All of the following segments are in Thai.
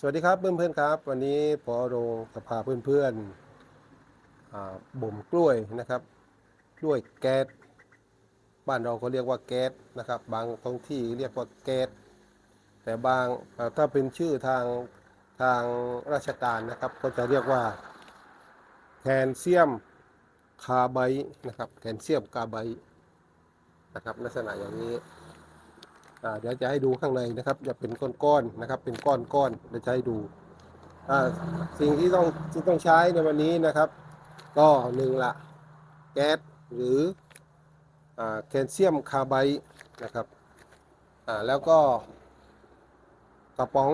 สวัสดีครับเพื่อนๆครับ วันนี้พอโรงจะพาเพื่อนๆบ่มกล้วยนะครับ กล้วยแก๊สบ้านเราก็เรียกว่าแก๊สนะครับ บางท้องที่เรียกว่าแก๊สแต่บางถ้าเป็นชื่อทางทางราชการนะครับ ก็จะเรียกว่าแคลเซียมคาร์ไบด์นะครับแคลเซียมคาร์ไบด์นะครับลักษณะอย่างนี้ เดี๋ยวจะให้ดูข้างในนะครับ จะเป็นก้อนๆนะครับ เป็นก้อนๆเดี๋ยวจะให้ดูสิ่งที่ต้องที่ต้องใช้ในวันนี้นะครับ ก็หนึ่งละแก๊สหรือแคลเซียมคาร์ไบด์นะครับแล้วก็กระป๋อง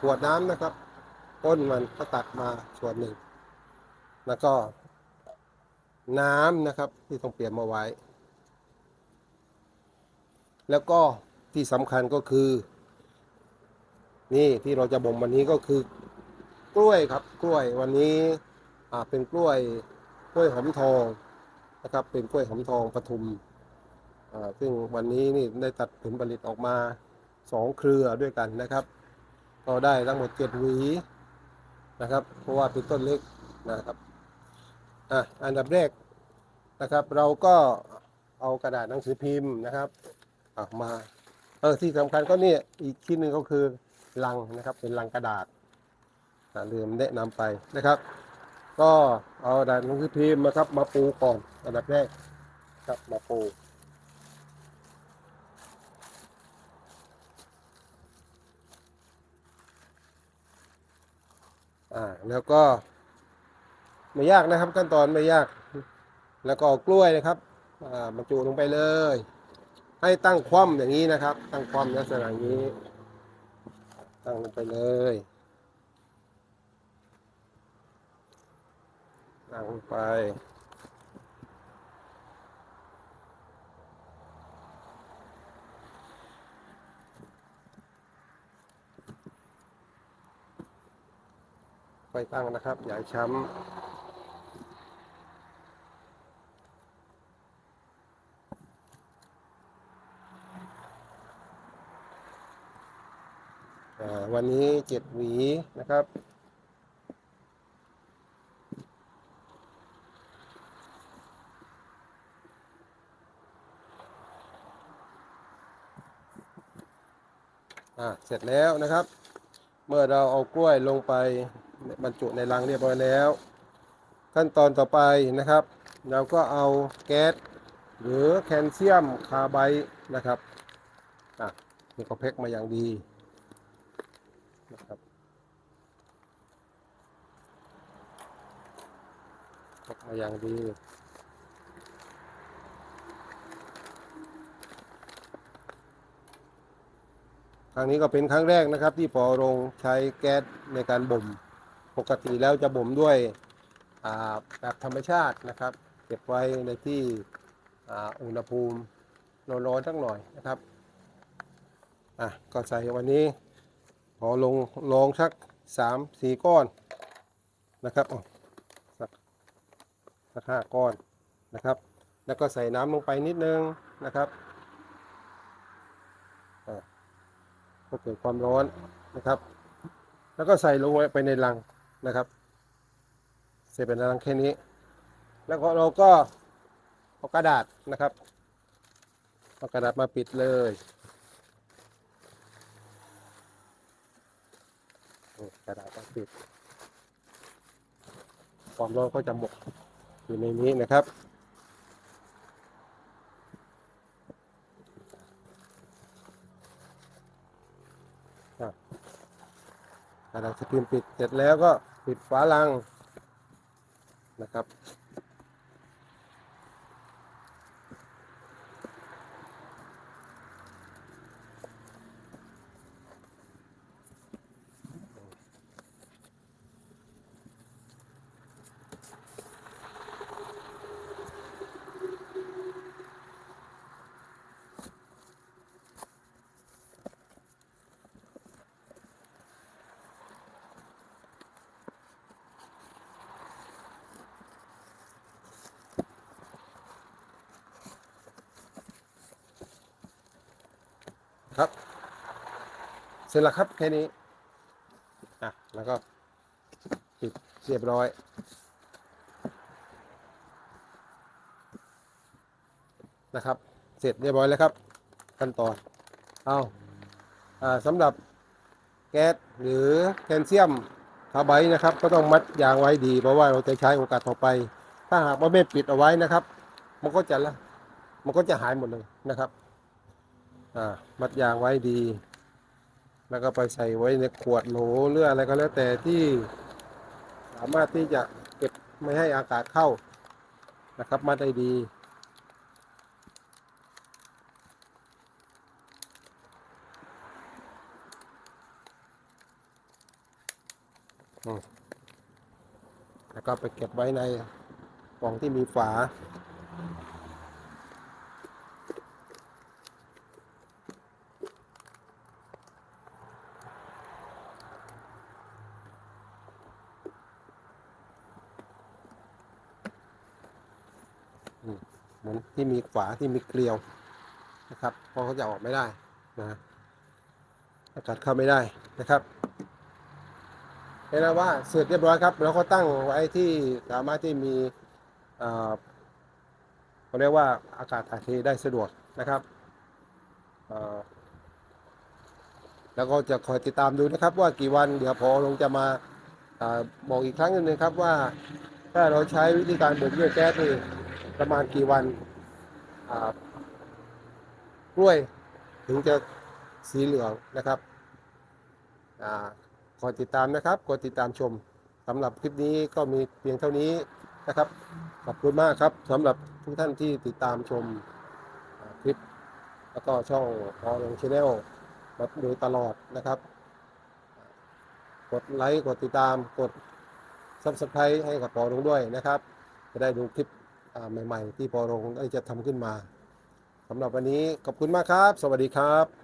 ขวดน้ำนะครับก้นมันก็ตัดมาส่วนหนึ่ง แล้วก็น้ำนะครับที่ต้องเปลี่ยนมาไว้ แล้วก็ที่สำคัญก็คือ นี่ที่เราจะบ่มวันนี้ก็คือกล้วยครับกล้วยวันนี้เป็นกล้วยกล้วยหอมทองนะครับ เป็นกล้วยหอมทองปทุมอ่าซึ่งวันนี้นี่ได้ตัดผลผลิตออกมาสองเครือด้วยกันนะครับ ก็ได้ทั้งหมดเจ็ดหวีนะครับ เพราะว่าเป็นต้นเล็กนะครับอะอันดับแรกนะครับ เราก็เอากระดาษหนังสือพิมพ์นะครับ ออกมาเออที่สำคัญก็เนี่ยอีกชิ้นหนึ่งก็คือลังนะครับ เป็นลังกระดาษลืมแนะนำไปนะครับ ก็เอากระดาษหนังสือพิมพ์นะครับ มาปูก่อนอันดับแรกครับมาปูอ่าแล้วก็ ไม่ยากนะครับขั้นตอนไม่ยาก แล้วก็กล้วยนะครับ อ่าบรรจุลงไปเลย ให้ตั้งคว่ำอย่างนี้นะครับ ตั้งคว่ำลักษณะอย่างนี้ ตั้งลงไปเลยตั้งลงไปไปตั้งนะครับอย่าให้ช้ำ วันนี้เจ็ดหวีนะครับ อ่าเสร็จแล้วนะครับ เมื่อเราเอากล้วยลงไปบรรจุในรังเรียบร้อยแล้ว ขั้นตอนต่อไปนะครับ เราก็เอาแก๊สหรือแคลเซียมคาร์ไบด์นะครับอะนี่ก็แพ็คมาอย่างดี นะครับออกมาอย่างดีครั้งนี้ก็เป็นครั้งแรกนะครับ ที่ปอรงใช้แก๊สในการบ่ม ปกติแล้วจะบ่มด้วยแบบธรรมชาตินะครับ เก็บไว้ในที่อ,อุณหภูมิร้อนๆสักหน่อยนะครับอะก็ใส่วันนี้ พอลงลองสักสามสี่ก้อนนะครับสักสักห้าก้อนนะครับ แล้วก็ใส่น้ำลงไปนิดนึงนะครับก็เกิดความร้อนนะครับ แล้วก็ใส่ลงไปในรังนะครับใส่เป็นรังแค่นี้ แล้วก็เราก็เอากระดาษนะครับเอากระดาษมาปิดเลย นี่ กระดาษต้องปิดความร้อนก็จะหมกอยู่ในนี้นะครับกระดาษสกรีนปิดเสร็จแล้วก็ปิดฝาลังนะครับ สร็จแล้วครับแค่นี้อะแล้วก็ปิดเรียบร้อย นะครับ เสร็จเรียบร้อยแล้วครับ ขั้นตอนเอาอ่าสำหรับแก๊สหรือแคลเซียมคาร์ไบด์นะครับ ก็ต้องมัดยางไว้ดีเพราะว่าเราจะใช้โอกาสต่อไป ถ้าหากว่าไม่ปิดเอาไว้นะครับ มันก็จะละมันก็จะหายหมดเลยนะครับอ่ามัดยางไว้ดี แล้วก็ไปใส่ไว้ในขวดโหลหรืออะไรก็แล้วแต่ที่สามารถที่จะเก็บไม่ให้อากาศเข้านะครับมัดได้ดี แล้วก็ไปเก็บไว้ในกล่องที่มีฝา อืม เหมือนที่มีฝาที่มีเกลียวนะครับเพราะเขาจะออกไม่ได้นะอากาศเข้าไม่ได้นะครับเห็นแล้วว่าเสร็จเรียบร้อยครับแล้วก็ตั้งไว้ที่สามารถที่มีเอ่อเขาเรียกว่าอากาศถ่ายเทได้สะดวกนะครับแล้วก็จะคอยติดตามดูนะครับ ว่ากี่วันเดี๋ยวพอลงจะมาอาบอกอีกครั้งหนึ่งนะครับว่าถ้าเราใช้วิธีการบ่มด้วยแก๊สนี่ ประมาณกี่วันกล้วยถึงจะสีเหลืองนะครับอ่อติดตามนะครับกดติดตามชมสำหรับคลิปนี้ก็มีเพียงเท่านี้นะครับ ขอบคุณมากครับสำหรับทุกท่านที่ติดตามชมคลิป แล้วก็ช่องพอลงชาแนลมาโดยตลอดนะครับ กดไลค์ กดติดตาม กด Subscribe ให้กับพอลงด้วยนะครับ จะได้ดูคลิป ใหม่ ๆ ที่พอรงได้จะทำขึ้นมาสำหรับวันนี้ขอบคุณมากครับ สวัสดีครับ